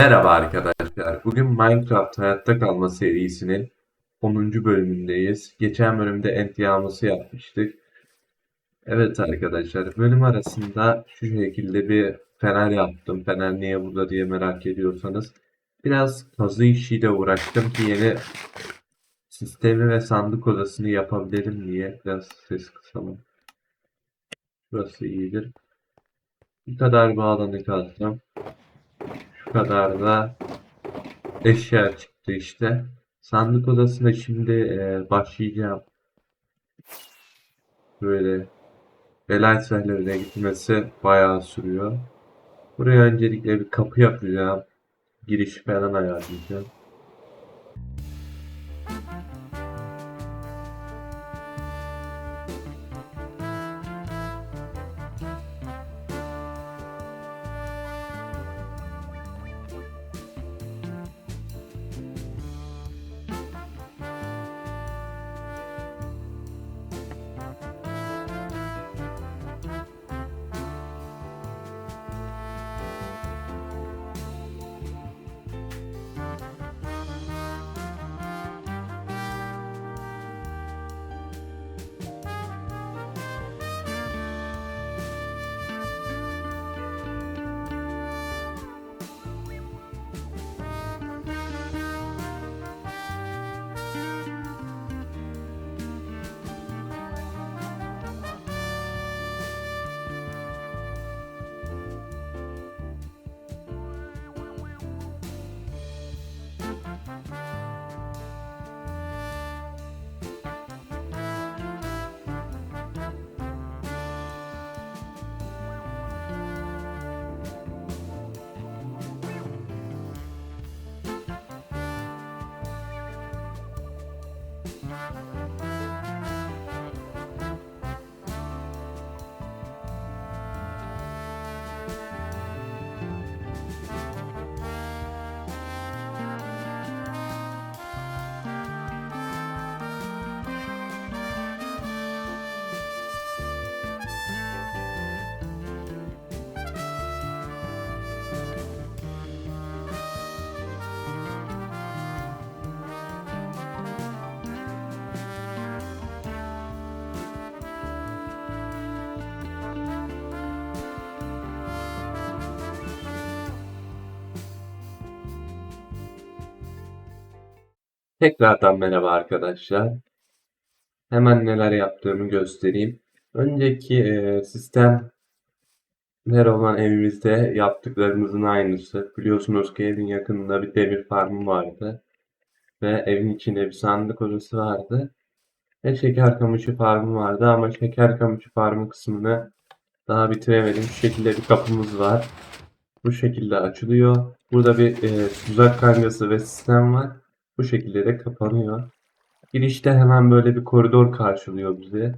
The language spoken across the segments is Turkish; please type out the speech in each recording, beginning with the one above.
Merhaba arkadaşlar. Bugün Minecraft Hayatta Kalma serisinin 10. bölümündeyiz. Geçen bölümde ent yağması yapmıştık. Evet arkadaşlar, bölüm arasında şu şekilde bir fener yaptım. Fener niye burada diye merak ediyorsanız. Biraz kazı işiyle uğraştım ki yeni sistemi ve sandık odasını yapabilelim diye. Biraz ses kısalım. Burası iyidir. Bu kadar kazdım. Şu kadar da eşya çıktı işte. Sandık odasına şimdi e, başlayacağım. Böyle belay sehlerine gitmesi bayağı sürüyor. Buraya öncelikle bir kapı yapacağım. Giriş falan ayarlayacağım. Tekrardan merhaba arkadaşlar. Hemen neler yaptığımı göstereyim. Önceki e, sistem her olan evimizde yaptıklarımızın aynısı. Biliyorsunuz ki evin yakınında bir demir farmı vardı. Ve evin içinde bir sandık odası vardı. Ve şeker kamışı farmı vardı ama şeker kamışı farmı kısmını daha bitiremedim. Şu şekilde bir kapımız var. Bu şekilde açılıyor. Burada bir e, tuzak kancası ve sistem var. Bu şekilde de kapanıyor. Girişte hemen böyle bir koridor karşılıyor bizi.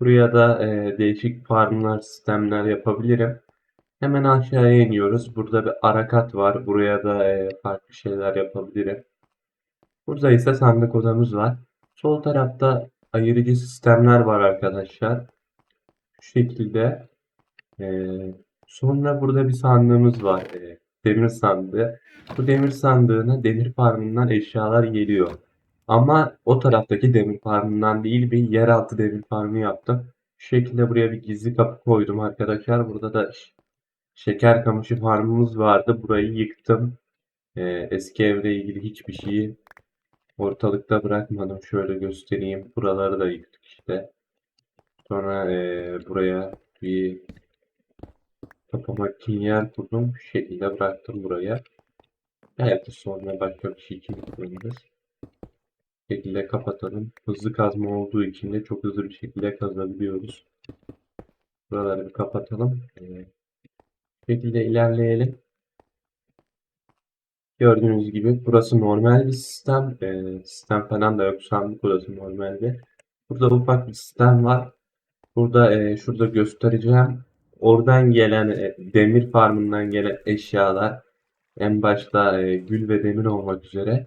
Buraya da e, değişik farmlar, sistemler yapabilirim. Hemen aşağıya iniyoruz. Burada bir arakat var. Buraya da e, farklı şeyler yapabilirim. Burada ise sandık odamız var. Sol tarafta ayırıcı sistemler var arkadaşlar. Şu şekilde. E, sonra burada bir sandığımız var. E, demir sandığı. Bu demir sandığına demir farmından eşyalar geliyor. Ama o taraftaki demir farmından değil bir yeraltı demir farmı yaptım. Şu şekilde buraya bir gizli kapı koydum arkadaşlar. Burada da şeker kamışı farmımız vardı. Burayı yıktım. Ee, eski evle ilgili hiçbir şeyi ortalıkta bırakmadım. Şöyle göstereyim. Buraları da yıktık işte. Sonra ee, buraya bir kapamak için yer kurdum. Şu şekilde bıraktım buraya. Evet sonra başka bir şey için kullanırız. Şekilde kapatalım. Hızlı kazma olduğu için de çok hızlı bir şekilde kazabiliyoruz. Buraları bir kapatalım. Ee, bu şekilde ilerleyelim. Gördüğünüz gibi burası normal bir sistem. Ee, sistem falan da yok. Sandık burası normal bir. Burada ufak bir sistem var. Burada e, şurada göstereceğim. Oradan gelen e, demir farmından gelen eşyalar en başta e, gül ve demir olmak üzere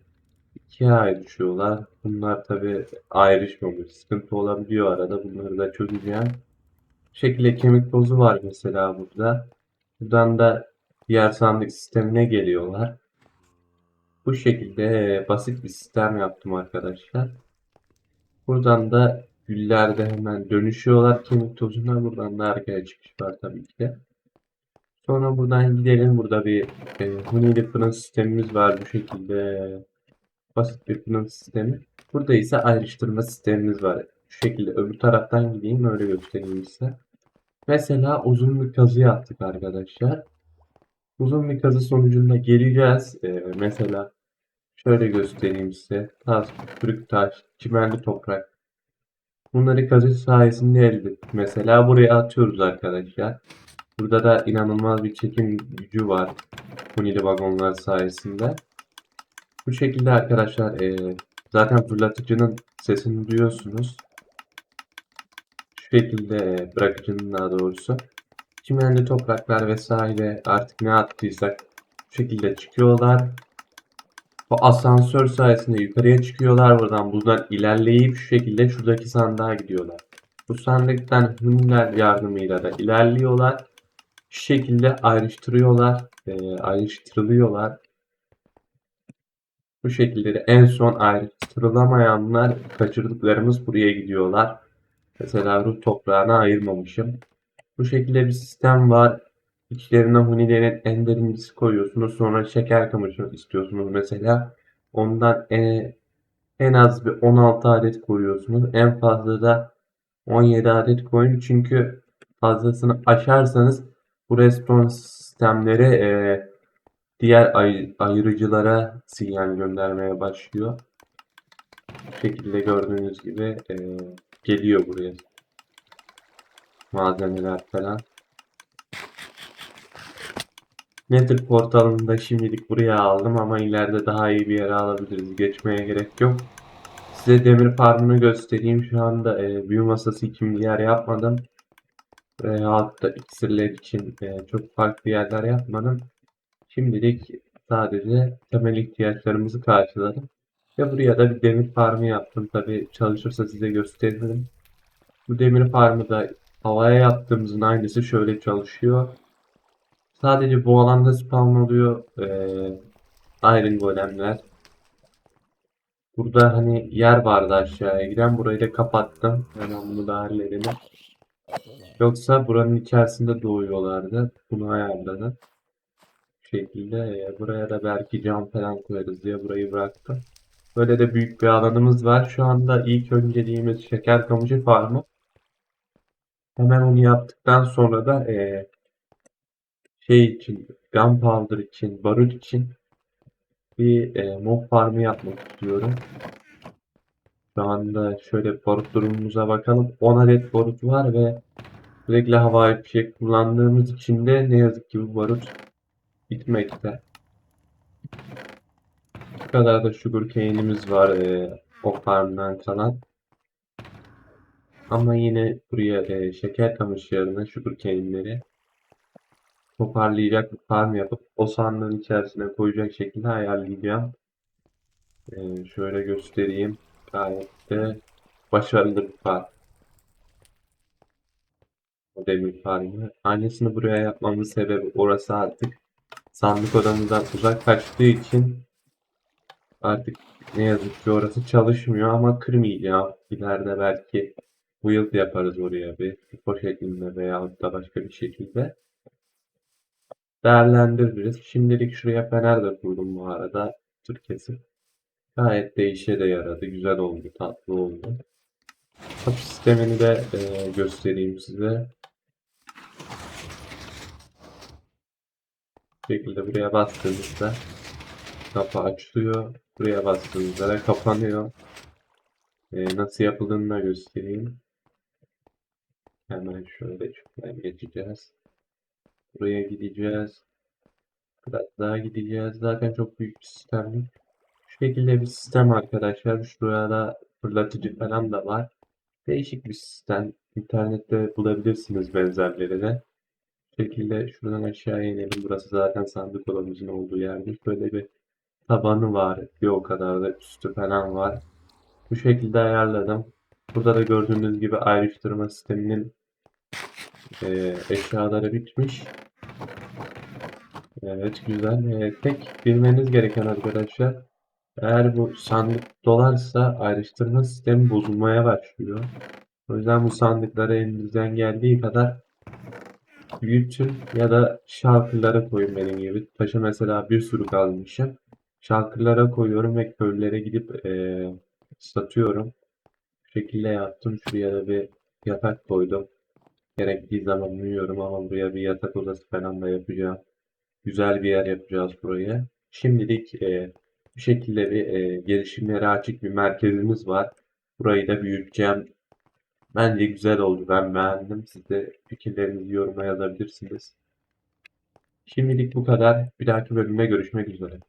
ikiye ayrışıyorlar. Bunlar tabi ayrışmamış. Sıkıntı olabiliyor arada. Bunları da çözeceğim. Şekilde kemik tozu var mesela burada. Buradan da diğer sandık sistemine geliyorlar. Bu şekilde e, basit bir sistem yaptım arkadaşlar. Buradan da güllerde hemen dönüşüyorlar kemik tozuna. Buradan da arkaya çıkış var tabii ki de. Sonra buradan gidelim. Burada bir e, hunili fırın sistemimiz var bu şekilde. Basit bir fırın sistemi. Burada ise ayrıştırma sistemimiz var. Şu şekilde öbür taraftan gideyim öyle göstereyim size. Mesela uzun bir kazı yaptık arkadaşlar. Uzun bir kazı sonucunda geleceğiz. Ee, mesela şöyle göstereyim size. Taş, kırık taş, çimenli toprak. Bunları kazı sayesinde elde ettik. Mesela buraya atıyoruz arkadaşlar. Burada da inanılmaz bir çekim gücü var. Hunili vagonlar sayesinde. Bu şekilde arkadaşlar e, zaten fırlatıcının sesini duyuyorsunuz. Şu şekilde e, bırakıcının daha doğrusu. Çimenli topraklar vesaire artık ne attıysak bu şekilde çıkıyorlar. Bu asansör sayesinde yukarıya çıkıyorlar buradan. Buradan ilerleyip şu şekilde şuradaki sandığa gidiyorlar. Bu sandıktan hünler yardımıyla da ilerliyorlar. Şu şekilde ayrıştırıyorlar. e, ayrıştırılıyorlar. Bu şekilde de en son ayrıştırılamayanlar kaçırdıklarımız buraya gidiyorlar. Mesela ruh toprağına ayırmamışım. Bu şekilde bir sistem var. İçlerine hunilerin en derincisi koyuyorsunuz. Sonra şeker kamışı istiyorsunuz mesela. Ondan en, en az bir 16 adet koyuyorsunuz. En fazla da 17 adet koyun. Çünkü fazlasını aşarsanız bu respawn sistemleri e, diğer ay- ayırıcılara sinyal göndermeye başlıyor. Bu şekilde gördüğünüz gibi e, geliyor buraya malzemeler falan. Nether portalını da şimdilik buraya aldım ama ileride daha iyi bir yere alabiliriz. Geçmeye gerek yok. Size demir farmını göstereyim. Şu anda e, büyü masası için bir yer yapmadım. Veyahut da iksirler için e, çok farklı yerler yapmadım. Şimdilik sadece temel ihtiyaçlarımızı karşıladım. Ve buraya da bir demir farmı yaptım. Tabi çalışırsa size gösteririm. Bu demir farmı da havaya yaptığımızın aynısı şöyle çalışıyor. Sadece bu alanda spawn oluyor eee Iron Golemler. Burada hani yer vardı aşağıya giden. Burayı da kapattım. Hemen bunu da halledelim. Yoksa buranın içerisinde doğuyorlardı. Bunu ayarladım. Bu şekilde e, buraya da belki cam falan koyarız diye burayı bıraktım. Böyle de büyük bir alanımız var. Şu anda ilk önceliğimiz şeker kamışı farmı. Hemen onu yaptıktan sonra da e, şey için, gunpowder için, barut için bir e, mob farmı yapmak istiyorum. Şu anda şöyle barut durumumuza bakalım. 10 adet barut var ve sürekli havai fişek kullandığımız için de ne yazık ki bu barut bitmekte. Bu kadar da sugarcane'imiz var e, o farmdan kalan. Ama yine buraya e, şeker kamışı yerine sugarcane'leri toparlayacak bir farm yapıp o sandığın içerisine koyacak şekilde ayarlayacağım. E, şöyle göstereyim. Gayet de başarılı bir farm. O demir farmı. Aynısını buraya yapmamın sebebi orası artık sandık odamızdan uzak kaçtığı için artık ne yazık ki orası çalışmıyor ama kırmayacağım. İleride belki build yaparız oraya bir FIFO şeklinde veya da başka bir şekilde değerlendiririz. Şimdilik şuraya fener de kurdum bu arada. Tür kesip. Gayet de işe de yaradı. Güzel oldu. Tatlı oldu. Kapı sistemini de e, göstereyim size. Bu şekilde buraya bastığınızda kapı açılıyor. Buraya bastığınızda da kapanıyor. E, nasıl yapıldığını da göstereyim. Hemen şöyle şuradan geçeceğiz. Buraya gideceğiz. Biraz daha gideceğiz. Zaten çok büyük bir sistem değil. Şu şekilde bir sistem arkadaşlar. Şuraya da fırlatıcı falan da var. Değişik bir sistem. İnternette bulabilirsiniz benzerlerini. Bu şekilde şuradan aşağıya inelim. Burası zaten sandık odamızın olduğu yerde. Böyle bir tabanı var. Bir o kadar da üstü falan var. Bu şekilde ayarladım. Burada da gördüğünüz gibi ayrıştırma sisteminin e, eşyaları bitmiş. Evet güzel. Ee, tek bilmeniz gereken arkadaşlar eğer bu sandık dolarsa ayrıştırma sistemi bozulmaya başlıyor. O yüzden bu sandıkları elinizden geldiği kadar büyütün ya da şalkırlara koyun benim gibi. Taşa mesela bir sürü kalmışım. Şalkırlara koyuyorum ve köylere gidip eee, satıyorum. Bu şekilde yaptım. Şuraya da bir yatak koydum. Gerektiği zaman uyuyorum ama buraya bir yatak odası falan da yapacağım. Güzel bir yer yapacağız buraya. Şimdilik eee, bu şekilde bir eee, gelişimlere açık bir merkezimiz var. Burayı da büyüteceğim. Bence güzel oldu. Ben beğendim. Siz de fikirlerinizi yoruma yazabilirsiniz. Şimdilik bu kadar. Bir dahaki bölümde görüşmek üzere.